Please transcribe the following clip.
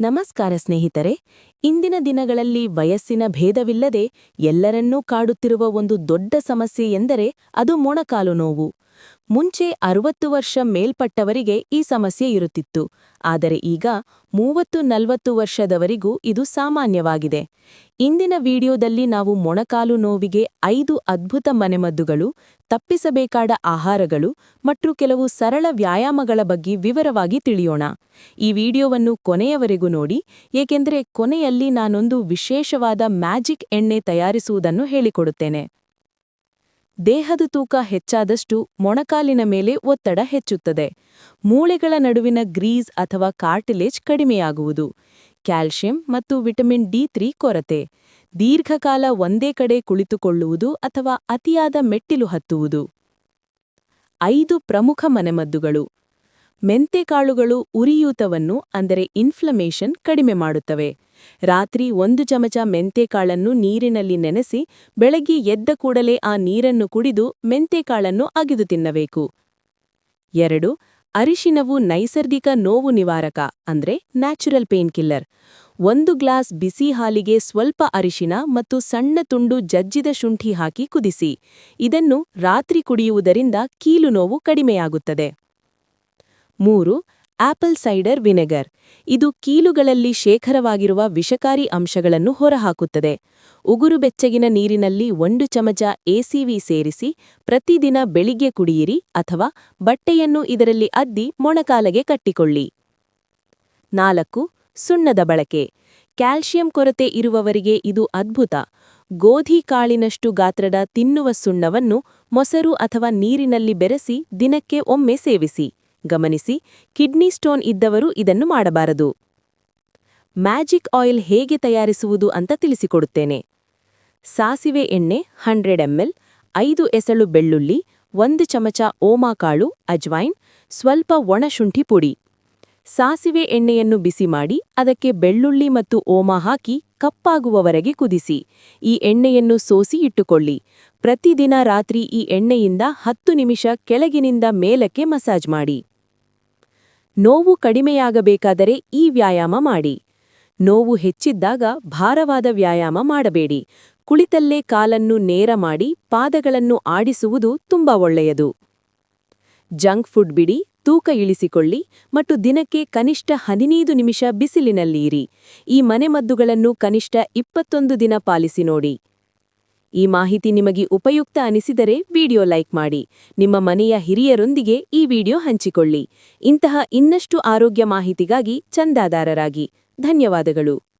ನಮಸ್ಕಾರ ಸ್ನೇಹಿತರೆ, ಇಂದಿನ ದಿನಗಳಲ್ಲಿ ವಯಸ್ಸಿನ ಭೇದವಿಲ್ಲದೆ ಎಲ್ಲರನ್ನೂ ಕಾಡುತ್ತಿರುವ ಒಂದು ದೊಡ್ಡ ಸಮಸ್ಯೆ ಎಂದರೆ ಅದು ಮೊಣಕಾಲು ನೋವು. ಮುಂಚೆ ಅರವತ್ತು ವರ್ಷ ಮೇಲ್ಪಟ್ಟವರಿಗೆ ಈ ಸಮಸ್ಯೆ ಇರುತ್ತಿತ್ತು. ಆದರೆ ಈಗ ಮೂವತ್ತು ನಲವತ್ತು ವರ್ಷದವರಿಗೂ ಇದು ಸಾಮಾನ್ಯವಾಗಿದೆ. ಇಂದಿನ ವಿಡಿಯೋದಲ್ಲಿ ನಾವು ಮೊಣಕಾಲು ನೋವಿಗೆ ಐದು ಅದ್ಭುತ ಮನೆಮದ್ದುಗಳು, ತಪ್ಪಿಸಬೇಕಾದ ಆಹಾರಗಳು ಮತ್ತು ಕೆಲವು ಸರಳ ವ್ಯಾಯಾಮಗಳ ಬಗ್ಗೆ ವಿವರವಾಗಿ ತಿಳಿಯೋಣ. ಈ ವಿಡಿಯೋವನ್ನು ಕೊನೆಯವರೆಗೂ ನೋಡಿ, ಏಕೆಂದರೆ ಕೊನೆಯಲ್ಲಿ ನಾನೊಂದು ವಿಶೇಷವಾದ ಮ್ಯಾಜಿಕ್ ಎಣ್ಣೆ ತಯಾರಿಸುವುದನ್ನು ಹೇಳಿಕೊಡುತ್ತೇನೆ. ದೇಹದ ತೂಕ ಹೆಚ್ಚಾದಷ್ಟು ಮೊಣಕಾಲಿನ ಮೇಲೆ ಒತ್ತಡ ಹೆಚ್ಚುತ್ತದೆ. ಮೂಳೆಗಳ ನಡುವಿನ ಗ್ರೀಸ್ ಅಥವಾ ಕಾರ್ಟಿಲೇಜ್ ಕಡಿಮೆಯಾಗುವುದು. ಕ್ಯಾಲ್ಸಿಯಂ ಮತ್ತು ವಿಟಮಿನ್ ಡಿ ತ್ರೀ ಕೊರತೆ. ದೀರ್ಘಕಾಲ ಒಂದೇ ಕಡೆ ಕುಳಿತುಕೊಳ್ಳುವುದು ಅಥವಾ ಅತಿಯಾದ ಮೆಟ್ಟಿಲು ಹತ್ತುವುದು. ಐದು ಪ್ರಮುಖ ಮನೆಮದ್ದುಗಳು. ಮೆಂತೆಕಾಳುಗಳು ಉರಿಯೂತವನ್ನು, ಅಂದರೆ ಇನ್ಫ್ಲಮೇಷನ್ ಕಡಿಮೆ ಮಾಡುತ್ತವೆ. ರಾತ್ರಿ ಒಂದು ಚಮಚ ಮೆಂತೆಕಾಳನ್ನು ನೀರಿನಲ್ಲಿ ನೆನೆಸಿ, ಬೆಳಗ್ಗೆ ಎದ್ದ ಕೂಡಲೇ ಆ ನೀರನ್ನು ಕುಡಿದು ಮೆಂತೆಕಾಳನ್ನು ಅಗಿದು ತಿನ್ನಬೇಕು. ಎರಡು, ಅರಿಶಿನವು ನೈಸರ್ಗಿಕ ನೋವು ನಿವಾರಕ, ಅಂದ್ರೆ ನ್ಯಾಚುರಲ್ ಪೇನ್ ಕಿಲ್ಲರ್. ಒಂದು ಗ್ಲಾಸ್ ಬಿಸಿ ಹಾಲಿಗೆ ಸ್ವಲ್ಪ ಅರಿಶಿನ ಮತ್ತು ಸಣ್ಣ ತುಂಡು ಜಜ್ಜಿದ ಶುಂಠಿ ಹಾಕಿ ಕುದಿಸಿ. ಇದನ್ನು ರಾತ್ರಿ ಕುಡಿಯುವುದರಿಂದ ಕೀಲು ನೋವು ಕಡಿಮೆಯಾಗುತ್ತದೆ. ಮೂರು ಆಪಲ್ ಸೈಡರ್ ವಿನೆಗರ್. ಇದು ಕೀಲುಗಳಲ್ಲಿ ಶೇಖರವಾಗಿರುವ ವಿಷಕಾರಿ ಅಂಶಗಳನ್ನು ಹೊರಹಾಕುತ್ತದೆ. ಉಗುರು ಬೆಚ್ಚಗಿನ ನೀರಿನಲ್ಲಿ ಒಂದು ಚಮಚ ಎಸಿವಿ ಸೇರಿಸಿ ಪ್ರತಿದಿನ ಬೆಳಿಗ್ಗೆ ಕುಡಿಯಿರಿ ಅಥವಾ ಬಟ್ಟೆಯನ್ನು ಇದರಲ್ಲಿ ಅದ್ದಿ ಮೊಣಕಾಲಗೆ ಕಟ್ಟಿಕೊಳ್ಳಿ. ನಾಲ್ಕು, ಸುಣ್ಣದ ಬಳಕೆ. ಕ್ಯಾಲ್ಷಿಯಂ ಕೊರತೆ ಇರುವವರಿಗೆ ಇದು ಅದ್ಭುತ. ಗೋಧಿ ಕಾಳಿನಷ್ಟು ಗಾತ್ರದ ತಿನ್ನುವ ಸುಣ್ಣವನ್ನು ಮೊಸರು ಅಥವಾ ನೀರಿನಲ್ಲಿ ಬೆರೆಸಿ ದಿನಕ್ಕೆ ಒಮ್ಮೆ ಸೇವಿಸಿ. ಗಮನಿಸಿ, ಕಿಡ್ನಿ ಸ್ಟೋನ್ ಇದ್ದವರು ಇದನ್ನು ಮಾಡಬಾರದು. ಮ್ಯಾಜಿಕ್ ಆಯಿಲ್ ಹೇಗೆ ತಯಾರಿಸುವುದು ಅಂತ ತಿಳಿಸಿಕೊಡುತ್ತೇನೆ. ಸಾಸಿವೆ ಎಣ್ಣೆ ಹಂಡ್ರೆಡ್ ಎಂಎಲ್, ಐದು ಎಸಳು ಬೆಳ್ಳುಳ್ಳಿ, ಒಂದು ಚಮಚ ಓಮಾಕಾಳು ಅಜ್ವೈನ್, ಸ್ವಲ್ಪ ಒಣಶುಂಠಿ ಪುಡಿ. ಸಾಸಿವೆ ಎಣ್ಣೆಯನ್ನು ಬಿಸಿ ಮಾಡಿ ಅದಕ್ಕೆ ಬೆಳ್ಳುಳ್ಳಿ ಮತ್ತು ಓಮಾ ಹಾಕಿ ಕಪ್ಪಾಗುವವರೆಗೆ ಕುದಿಸಿ. ಈ ಎಣ್ಣೆಯನ್ನು ಸೋಸಿ ಇಟ್ಟುಕೊಳ್ಳಿ. ಪ್ರತಿದಿನ ರಾತ್ರಿ ಈ ಎಣ್ಣೆಯಿಂದ ಹತ್ತು ನಿಮಿಷ ಕೆಳಗಿನಿಂದ ಮೇಲಕ್ಕೆ ಮಸಾಜ್ ಮಾಡಿ. ನೋವು ಕಡಿಮೆಯಾಗಬೇಕಾದರೆ ಈ ವ್ಯಾಯಾಮ ಮಾಡಿ. ನೋವು ಹೆಚ್ಚಿದ್ದಾಗ ಭಾರವಾದ ವ್ಯಾಯಾಮ ಮಾಡಬೇಡಿ. ಕುಳಿತಲ್ಲೇ ಕಾಲನ್ನು ನೇರ ಮಾಡಿ ಪಾದಗಳನ್ನು ಆಡಿಸುವುದು ತುಂಬಾ ಒಳ್ಳೆಯದು. ಜಂಕ್ ಫುಡ್ ಬಿಡಿ, ತೂಕ ಇಳಿಸಿಕೊಳ್ಳಿ ಮತ್ತು ದಿನಕ್ಕೆ ಕನಿಷ್ಠ ಹದಿನೈದು ನಿಮಿಷ ಬಿಸಿಲಿನಲ್ಲಿರಿ. ಈ ಮನೆಮದ್ದುಗಳನ್ನು ಕನಿಷ್ಠ ಇಪ್ಪತ್ತೊಂದು ದಿನ ಪಾಲಿಸಿ ನೋಡಿ. ಈ ಮಾಹಿತಿ ನಿಮಗೆ ಉಪಯುಕ್ತ ಅನಿಸಿದರೆ ವಿಡಿಯೋ ಲೈಕ್ ಮಾಡಿ. ನಿಮ್ಮ ಮನೆಯ ಹಿರಿಯರೊಂದಿಗೆ ಈ ವಿಡಿಯೋ ಹಂಚಿಕೊಳ್ಳಿ. ಇಂತಹ ಇನ್ನಷ್ಟು ಆರೋಗ್ಯ ಮಾಹಿತಿಗಾಗಿ ಚಂದಾದಾರರಾಗಿ. ಧನ್ಯವಾದಗಳು.